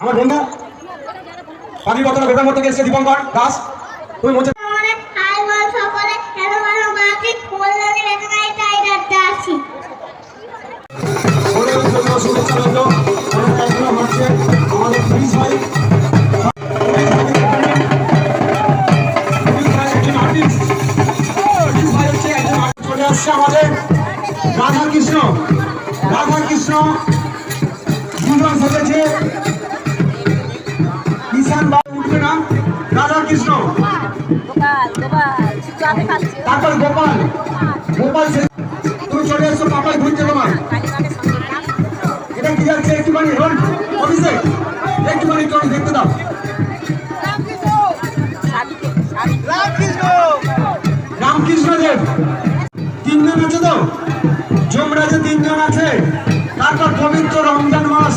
আমার বন্ধু পানির বোতলে গোটার মতো গেছে দীপঙ্কর দাস। তুমি হচ্ছে। আমাদের পুলিশ ভাই আসছে আমাদের। রাধা কৃষ্ণ রাধা কৃষ্ণ দুজন সেজেছে কিষান বাবু উঠবে না। রাধা কৃষ্ণ। তারপর গোপাল। গোপাল তুমি চলে এসো পাপাই ঘুরতে তোমার। এটা কি যাচ্ছে একটুখানি অফিসে? একটুখানি চলে, দেখতে দাও। তিনজন আছে তো? যমরাজে তিনজন আছে। তারপর পবিত্র রমজান মাস।